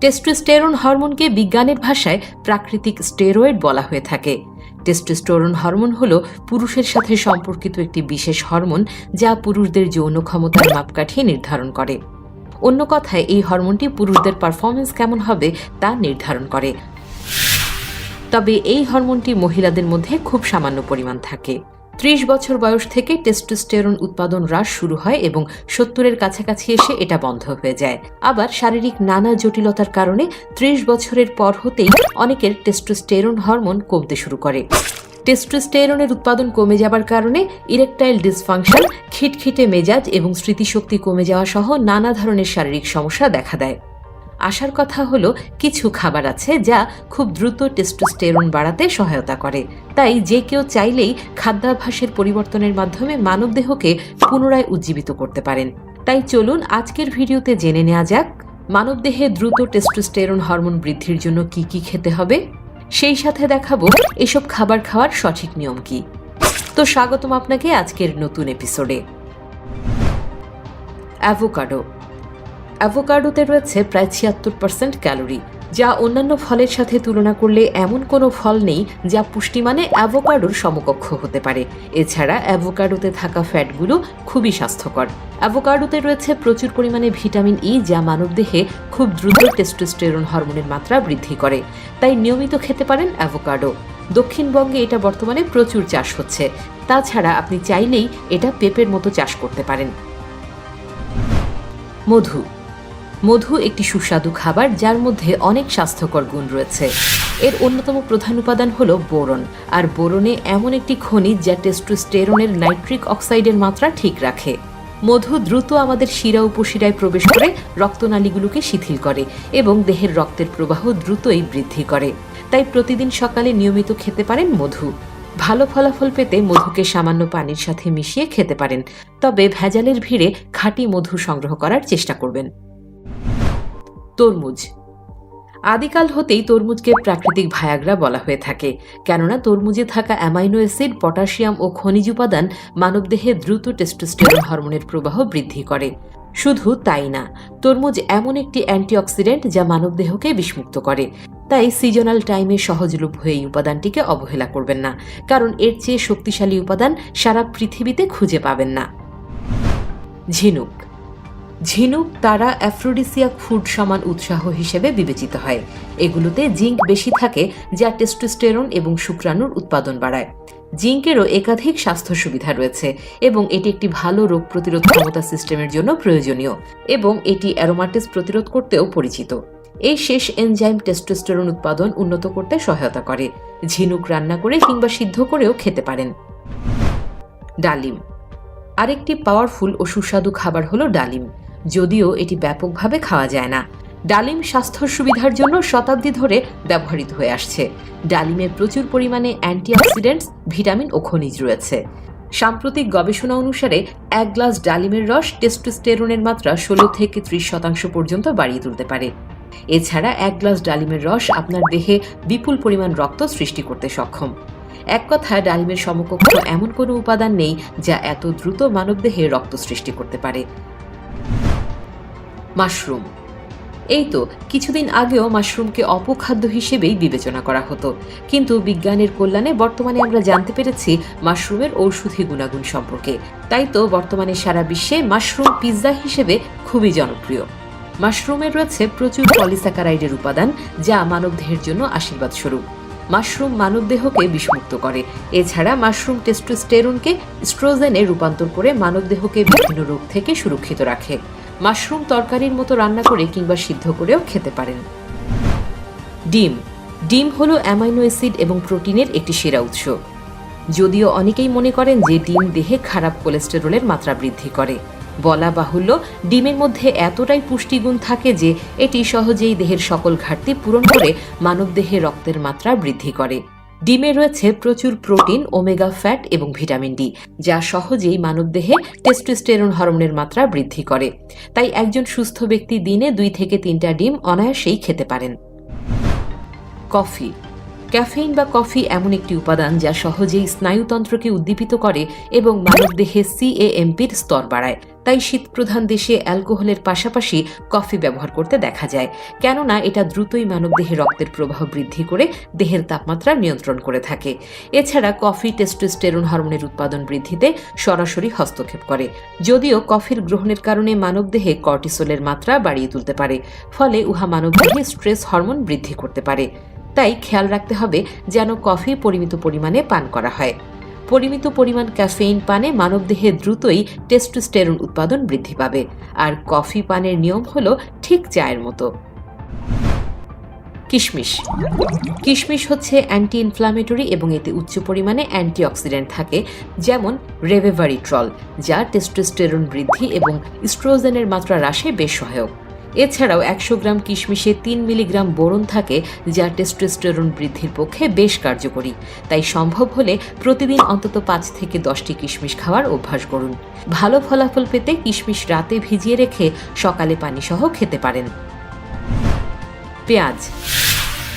Testosterone হরমোনকে বিজ্ঞানের ভাষায় প্রাকৃতিক স্টেরয়েড বলা হয়ে থাকে। টেস্টোস্টেরন হরমোন হল পুরুষের সাথে সম্পর্কিত একটি বিশেষ হরমোন যা পুরুষদের যৌন ক্ষমতার মাপকাঠি নির্ধারণ করে। অন্য কথায়, এই হরমোনটি পুরুষদের পারফরমেন্স কেমন হবে তা নির্ধারণ করে। তবে এই হরমোনটি মহিলাদের মধ্যে খুব সামান্য পরিমাণ থাকে। ত্রিশ বছর বয়স থেকে টেস্টোস্টেরন উৎপাদন হ্রাস শুরু হয় এবং সত্তরের কাছাকাছি এসে এটা বন্ধ হয়ে যায়। আবার শারীরিক নানা জটিলতার কারণে ত্রিশ বছরের পর হতেই অনেকের টেস্টোস্টেরন হরমোন কমতে শুরু করে। টেস্টোস্টেরনের উৎপাদন কমে যাবার কারণে ইরেকটাইল ডিসফাংশন, খিটখিটে মেজাজ এবং স্মৃতিশক্তি কমে যাওয়া সহ নানা ধরনের শারীরিক সমস্যা দেখা দেয়। আসার কথা হলো, কিছু খাবার আছে যা খুব দ্রুত টেস্টোস্টেরন বাড়াতে সহায়তা করে। তাই যে কেউ চাইলেই খাদ্যাভ্যাসের পরিবর্তনের মাধ্যমে মানবদেহকে পুনরায় উজ্জীবিত করতে পারেন। তাই চলুন আজকের ভিডিওতে জেনে নেওয়া যাক, মানবদেহে দ্রুত টেস্টোস্টেরন হরমোন বৃদ্ধির জন্য কি কি খেতে হবে। সেই সাথে দেখাবো এসব খাবার খাওয়ার সঠিক নিয়ম কি। তো স্বাগতম আপনাকে আজকের নতুন এপিসোডে। অ্যাভোকাডো। অ্যাভোকাডোতে রয়েছে প্রায় ছিয়াত্তর পার্সেন্ট ক্যালোরি যা অন্যান্য ফলের সাথে তুলনা করলে এমন কোনো ফল নেই যা পুষ্টিমানে অ্যাভোকাডোর সমকক্ষ হতে পারে। এছাড়া অ্যাভোকাডোতে থাকা ফ্যাটগুলো খুবই স্বাস্থ্যকর। অ্যাভোকাডোতে রয়েছে প্রচুর পরিমাণে ভিটামিন ই যা মানবদেহে খুব দ্রুত টেস্টোস্টেরন হরমোনের মাত্রা বৃদ্ধি করে। তাই নিয়মিত খেতে পারেন অ্যাভোকাডো। দক্ষিণবঙ্গে এটা বর্তমানে প্রচুর চাষ হচ্ছে। তাছাড়া আপনি চাইলেই এটা পেঁপের মতো চাষ করতে পারেন। মধু মধু একটি সুস্বাদু খাবার যার মধ্যে অনেক স্বাস্থ্যকর গুণ রয়েছে। এর অন্যতম প্রধান উপাদান হল বোরন, আর বোরনে এমন একটি খনিজ যা টেস্টোস্টেরনের নাইট্রিক অক্সাইডের মাত্রা ঠিক রাখে। মধু দ্রুত আমাদের শিরা উপশিরায় প্রবেশ করে রক্তনালীগুলোকে শিথিল করে এবং দেহের রক্তের প্রবাহ দ্রুতই বৃদ্ধি করে। তাই প্রতিদিন সকালে নিয়মিত খেতে পারেন মধু। ভালো ফলাফল পেতে মধুকে সামান্য পানির সাথে মিশিয়ে খেতে পারেন। তবে ভেজালের ভিড়ে খাঁটি মধু সংগ্রহ করার চেষ্টা করবেন। তরমুজ। আদিকাল হতেই তরমুজকে প্রাকৃতিক ভায়াগ্রা বলা হয়ে থাকে। কেননা তরমুজে থাকা অ্যামাইনো অ্যাসিড, পটাশিয়াম ও খনিজ উপাদান মানবদেহে দ্রুত টেস্টোস্টেরন হরমোনের প্রবাহ বৃদ্ধি করে। শুধু তাই না, তরমুজ এমন একটি অ্যান্টিঅক্সিডেন্ট যা মানবদেহকে বিষমুক্ত করে। তাই সিজনাল টাইমে সহজলভ্য এই উপাদানটিকে অবহেলা করবেন না, কারণ এর চেয়ে শক্তিশালী উপাদান সারা পৃথিবীতে খুঁজে পাবেন না। ঝিনুক। ঝিনুক, তারা অ্যাফ্রোডিসিয়াক ফুড সমান উৎসাহ হিসেবে বিবেচিত হয়। এগুলোতে জিঙ্ক বেশি থাকে, যা টেস্টোস্টেরন এবং শুক্রাণুর উৎপাদন বাড়ায়। জিঙ্কেরও একাধিক স্বাস্থ্য সুবিধা রয়েছে এবং এটি একটি ভালো রোগ প্রতিরোধ ক্ষমতা সিস্টেমের জন্য প্রয়োজনীয় এবং এটি অ্যারোমাটিস প্রতিরোধ করতেও পরিচিত। এই শেষ এনজাইম টেস্টোস্টেরন উৎপাদন উন্নত করতে সহায়তা করে। ঝিনুক রান্না করে কিংবা সিদ্ধ করেও খেতে পারেন। ডালিম। আরেকটি পাওয়ারফুল ও সুস্বাদু খাবার হলো ডালিম। যদিও এটি ব্যাপকভাবে খাওয়া যায় না। ডালিম স্বাস্থ্য সুবিধার জন্য শতাব্দী ধরে ব্যবহৃত হয়ে আসছে। ডালিমে প্রচুর পরিমাণে অ্যান্টিঅক্সিডেন্টস, ভিটামিন ও খনিজ রয়েছে। সাম্প্রতিক গবেষণা অনুসারে, এক গ্লাস ডালিমের রস টেস্টোস্টেরনের মাত্রা ষোলো থেকে ত্রিশ শতাংশ পর্যন্ত বাড়িয়ে তুলতে পারে। এছাড়া এক গ্লাস ডালিমের রস আপনার দেহে বিপুল পরিমাণ রক্ত সৃষ্টি করতে সক্ষম। এক কথায়, ডালিমের সমকক্ষ এমন কোনো উপাদান নেই যা এত দ্রুত মানবদেহে রক্ত সৃষ্টি করতে পারে। মাশরুম। এই তো কিছুদিন আগেও মাশরুমকে অপখাদ্য হিসেবেই বিবেচনা করা হতো। কিন্তু বিজ্ঞানের কল্যাণে বর্তমানে আমরা জানতে পেরেছি মাশরুমের ঔষধি গুণাগুণ সম্পর্কে। তাই তো বর্তমানে সারা বিশ্বে মাশরুম পিৎজা হিসেবে খুবই জনপ্রিয়। মাশরুমে রয়েছে প্রচুর পলিস্যাকারাইডের উপাদান, যা মানবদেহের জন্য আশীর্বাদ স্বরূপ মাশরুম মানবদেহকে বিষমুক্ত করে। এছাড়া মাশরুম টেস্টোস্টেরনকে স্ট্রোজেনে রূপান্তর করে মানবদেহকে বিভিন্ন রোগ থেকে সুরক্ষিত রাখে। মাশরুম তরকারির মতো রান্না করে কিংবা সিদ্ধ করেও খেতে পারেন। ডিম। ডিম হলো অ্যামাইনো অ্যাসিড এবং প্রোটিনের একটি সেরা উৎস। যদিও অনেকেই মনে করেন যে ডিম দেহে খারাপ কোলেস্টেরলের মাত্রা বৃদ্ধি করে। বলা বাহুল্য, ডিমের মধ্যে এতটাই পুষ্টিগুণ থাকে যে এটি সহজেই দেহের সকল ঘাটতি পূরণ করে মানবদেহে রক্তের মাত্রা বৃদ্ধি করে। ডিমে রয়েছে প্রচুর প্রোটিন, ওমেগা ফ্যাট এবং ভিটামিন ডি, যা সহজেই মানবদেহে টেস্টোস্টেরন হরমোনের মাত্রা বৃদ্ধি করে। তাই একজন সুস্থ ব্যক্তি দিনে দুই থেকে তিনটা ডিম অনায়াসেই খেতে পারেন। কফি। ক্যাফেইন বা কফি এমন একটি উপাদান যা সহজেই স্নায়ুতন্ত্রকে উদ্দীপিত করে এবং মানবদেহে সিএএমপির স্তর বাড়ায়। তাই শীতপ্রধান দেশে অ্যালকোহলের পাশাপাশি কফি ব্যবহার করতে দেখা যায়। কেননা, এটা দ্রুতই মানবদেহে রক্তের প্রবাহ বৃদ্ধি করে দেহের তাপমাত্রা নিয়ন্ত্রণ করে থাকে। এছাড়া কফি টেস্টোস্টেরন হরমোনের উৎপাদন বৃদ্ধিতে সরাসরি হস্তক্ষেপ করে। যদিও কফির গ্রহণের কারণে মানবদেহে কর্টিসোলের মাত্রা বাড়িয়ে তুলতে পারে, ফলে উহা মানবদেহে স্ট্রেস হরমোন বৃদ্ধি করতে পারে। তাই খেয়াল রাখতে হবে যেন কফি পরিমিত পরিমাণে পান করা হয়। পরিমিত পরিমাণ ক্যাফেইন পানে মানবদেহে দ্রুতই টেস্টোস্টেরন উৎপাদন বৃদ্ধি পাবে। আর কফি পানের নিয়ম হলো ঠিক চায়ের মতো। কিশমিশ। কিশমিশ হচ্ছে অ্যান্টি ইনফ্লামেটরি এবং এতে উচ্চ পরিমাণে অ্যান্টিঅক্সিডেন্ট থাকে, যেমন রেভেভারিট্রল, যা টেস্টোস্টেরন বৃদ্ধি এবং স্ট্রোজেনের মাত্রা হ্রাসে বেশ সহায়ক। এছাড়াও একশো গ্রাম কিশমিশে তিন মিলিগ্রাম বোরন থাকে, যা টেস্টোস্টেরন বৃদ্ধির পক্ষে বেশ কার্যকরী। তাই সম্ভব হলে প্রতিদিন অন্তত পাঁচ থেকে দশটি কিশমিশ খাওয়ার অভ্যাস করুন। ভালো ফলাফল পেতে কিশমিশ রাতে ভিজিয়ে রেখে সকালে পানিসহ খেতে পারেন। পেঁয়াজ।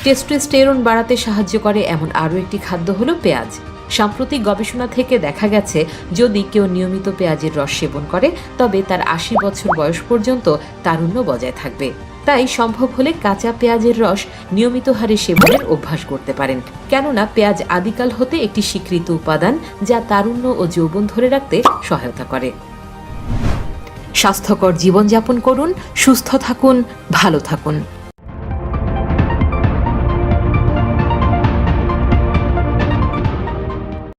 টেস্টোস্টেরন বাড়াতে সাহায্য করে এমন আরও একটি খাদ্য হলো পেঁয়াজ। সাম্প্রতিক গবেষণা থেকে দেখা গেছে, যদি কেউ নিয়মিত পেঁয়াজের রস সেবন করে, তবে তার আশি বছর বয়স পর্যন্ত তারুণ্য বজায় থাকবে। তাই সম্ভব হলে কাঁচা পেঁয়াজের রস নিয়মিত হারে সেবনের অভ্যাস করতে পারেন। কেননা পেঁয়াজ আদিকাল হতে একটি স্বীকৃত উপাদান, যা তারুণ্য ও যৌবন ধরে রাখতে সহায়তা করে। স্বাস্থ্যকর জীবনযাপন করুন, সুস্থ থাকুন, ভালো থাকুন।